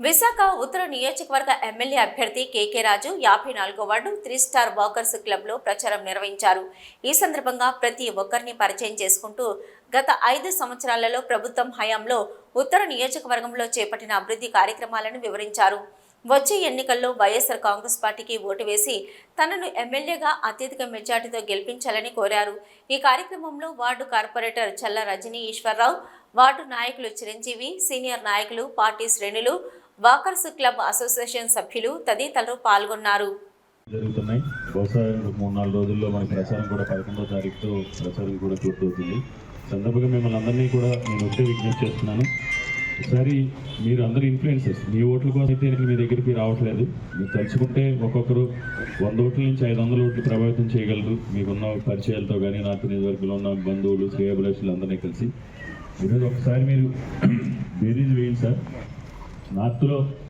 విశాఖ ఉత్తర నియోజకవర్గ ఎమ్మెల్యే అభ్యర్థి కేకే రాజు యాభై నాలుగో వార్డు త్రీ స్టార్ వాకర్స్ క్లబ్లో ప్రచారం నిర్వహించారు. ఈ సందర్భంగా ప్రతి ఒక్కరిని పరిచయం చేసుకుంటూ గత ఐదు సంవత్సరాలలో ప్రభుత్వం హయాంలో ఉత్తర నియోజకవర్గంలో చేపట్టిన అభివృద్ధి కార్యక్రమాలను వివరించారు. వచ్చే ఎన్నికల్లో వైఎస్ఆర్ కాంగ్రెస్ పార్టీకి ఓటు వేసి తనను ఎమ్మెల్యేగా అత్యధిక మెజార్టీతో గెలిపించాలని కోరారు. ఈ కార్యక్రమంలో వార్డు కార్పొరేటర్ చల్ల రజనీ ఈశ్వరరావు వార్డు నాయకులు చిరంజీవి సీనియర్ నాయకులు పార్టీ శ్రేణులు వాకర్స్ క్లబ్ అసోసియేషన్ సభ్యులు తదితరులు పాల్గొన్నారు. జరుగుతున్నాయి. బహుశా మూడు నాలుగు రోజుల్లో మన ప్రచారం కూడా పదకొండో తారీఖుతో ప్రచారం కూడా పూర్తవుతుంది. సందర్భంగా మిమ్మల్ని అందరినీ కూడా నేను ఒకటే విజ్ఞప్తి చేస్తున్నాను. ఒకసారి మీరు అందరు ఇన్ఫ్లుయెన్సెస్ మీ ఓట్ల కోసం అయితే మీ దగ్గరికి రావట్లేదు. మీరు తలుచుకుంటే ఒక్కొక్కరు వంద ఓట్ల నుంచి ఐదు వందల ఓట్లు ప్రభావితం చేయగలరు. మీకున్న పరిచయాలతో కానీ నార్త్ నియోజకవర్గంలో ఉన్న బంధువులు శ్రేయభిలాషులు అందరినీ కలిసి. ఈరోజు ఒకసారి మీరు బేరీజ్ వేయండి సార్. నాకు